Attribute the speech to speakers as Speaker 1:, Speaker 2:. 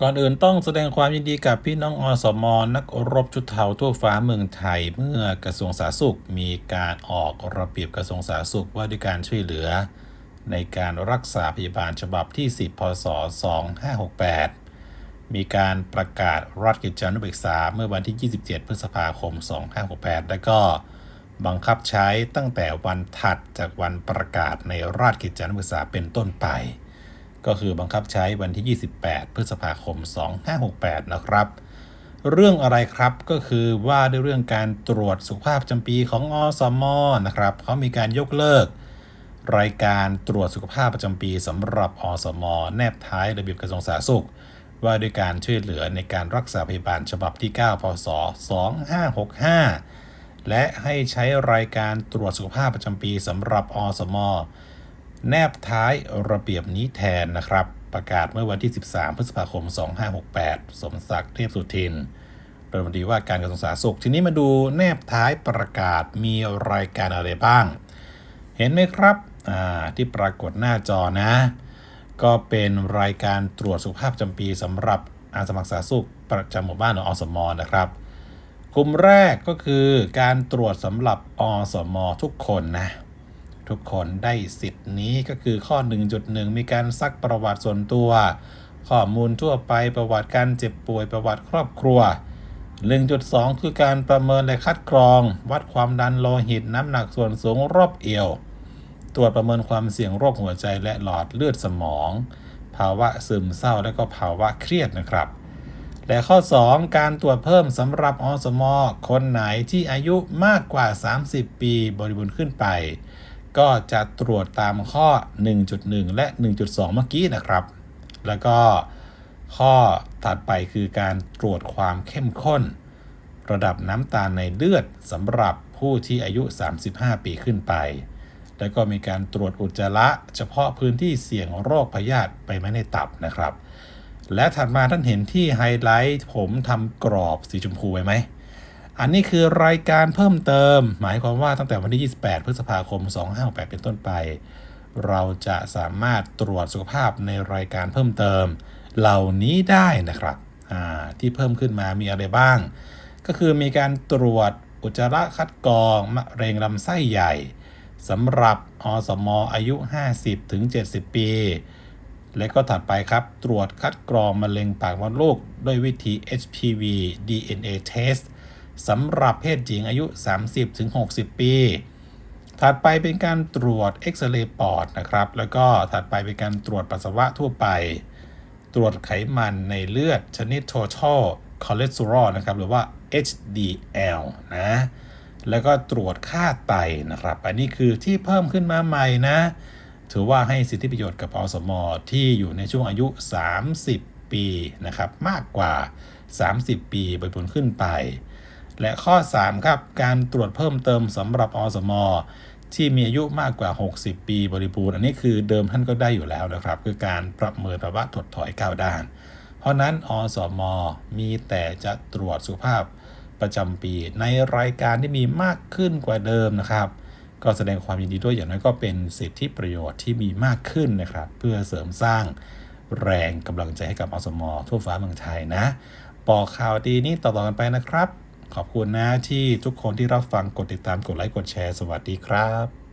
Speaker 1: ก่อนอื่นต้องแสดงความยินดีกับพี่น้องอสมนักรบชุดเทาทั่วฟ้าเมืองไทย เมื่อกระทรวงสาธารณสุขมีการออกระเบียบกระทรวงสาธารณสุขว่าด้วยการช่วยเหลือ ในการรักษาพยาบาลฉบับที่ 10 พศ 2568 มีการประกาศรัฐกิจจานุเบกษาเมื่อวันที่ 27 พฤษภาคม 2568 และก็บังคับใช้ตั้งแต่วันถัดจากวันประกาศในราชกิจจานุเบกษาเป็นต้นไป ก็คือบังคับใช้วันที่ 28 พฤษภาคม 2568 นะครับ เรื่องอะไรครับก็คือว่าด้วยเรื่องการตรวจสุขภาพประจำปีของอสมนะครับเขามีการยกเลิก รายการตรวจสุขภาพประจำปีสำหรับอสม แนบท้ายระเบียบกระทรวงสาธารณสุข ว่าด้วยการช่วยเหลือในการรักษาพยาบาลฉบับที่ 9 พศ 2565 และให้ใช้รายการตรวจสุขภาพประจำปีสำหรับอสม แนบท้ายระเบียบนี้แทนนะครับ ประกาศเมื่อวันที่ 13 พฤษภาคม 2568 สมศักดิ์เทพสุทินรัฐมนตรีว่าการกระทรวงสาธารณสุข ทีนี้มาดูแนบท้ายประกาศมีรายการอะไรบ้าง เห็นไหมครับที่ปรากฏหน้าจอนะ ก็เป็นรายการตรวจสุขภาพจำปีสำหรับอาสาสมัครสาธารณสุข ประจำหมู่บ้านหรืออสมนะครับกลุ่มแรกก็คือการตรวจสำหรับอสม ทุกคนนะ ทุกคนได้สิทธิ์นี้ก็คือข้อ 1.1 มีการซักประวัติส่วนตัว ข้อมูลทั่วไปประวัติการเจ็บป่วยประวัติครอบครัว 1.2 คือการประเมินและคัดกรอง วัดความดันโลหิตน้ำหนักส่วนสูงรอบเอวตรวจประเมินความเสี่ยงโรคหัวใจและหลอดเลือดสมอง ภาวะซึมเศร้าและก็ภาวะเครียดนะครับ และข้อ 2 การตรวจเพิ่มสำหรับอสม คนไหนที่อายุมากกว่า 30 ปีบริบูรณ์ขึ้นไป ก็จะตรวจตามข้อ 1.1 และ 1.2 เมื่อกี้นะครับ แล้วก็ข้อถัดไปคือการตรวจความเข้มข้น ระดับน้ำตาลในเลือดสำหรับผู้ที่อายุ 35 ปีขึ้นไป แล้วก็มีการตรวจอุจจาระเฉพาะพื้นที่เสี่ยงโรคพยาธิไปไม่ในตับนะครับ และถัดมาท่านเห็นที่ไฮไลท์ผมทำกรอบสีชมพูไว้ไหม อันนี้คือรายการเพิ่มเติม หมายความว่าตั้งแต่วันที่ 28 พฤษภาคม 2568 เป็นต้นไป เราจะสามารถตรวจสุขภาพในรายการเพิ่มเติม เหล่านี้ได้นะครับที่เพิ่มขึ้นมามีอะไรบ้าง ก็คือมีการตรวจอุจจาระคัดกรองมะเร็งลำไส้ใหญ่สำหรับอสมอายุ 50ถึง70 ปี และก็ถัดไปครับ ตรวจคัดกรองมะเร็งปากมดลูกด้วยวิธี HPV DNA test สำหรับเพศหญิงอายุ 30-60 ปี ถัดไปเป็นการตรวจเอ็กซเรย์ปอดนะครับ แล้วก็ถัดไปเป็นการตรวจปัสสาวะทั่วไป ตรวจไขมันในเลือดชนิด total cholesterol นะครับ หรือว่า HDL นะ แล้วก็ตรวจค่าไตนะครับ อันนี้คือที่เพิ่มขึ้นมาใหม่นะ ถือว่าให้สิทธิประโยชน์กับอสมที่อยู่ในช่วงอายุ 30 ปีนะครับ มากกว่า 30 ปีบริบูรณ์ขึ้นไป และข้อ 3 ครับ การตรวจเพิ่มเติมสำหรับอสมที่มีอายุมากกว่า 60 ปีบริบูรณ์ อันนี้คือเดิมท่านก็ได้อยู่แล้วนะครับ คือการประเมินภาวะถดถอยก้าวด้าน เพราะนั้นอสมมีแต่จะตรวจสุขภาพประจำปี ในรายการที่มีมากขึ้นกว่าเดิมนะครับ ก็แสดงความยินดีด้วยอย่างน้อยก็เป็นสิทธิประโยชน์ที่มีมากขึ้นนะครับ เพื่อเสริมสร้างแรงกำลังใจให้กับอสมทั่วฟ้าเมืองไทยนะบอกข่าวดีนี้ต่อๆกันไปนะครับ ขอบคุณนะที่ทุกคนที่รับฟังกดติดตามกดไลค์กดแชร์ สวัสดีครับ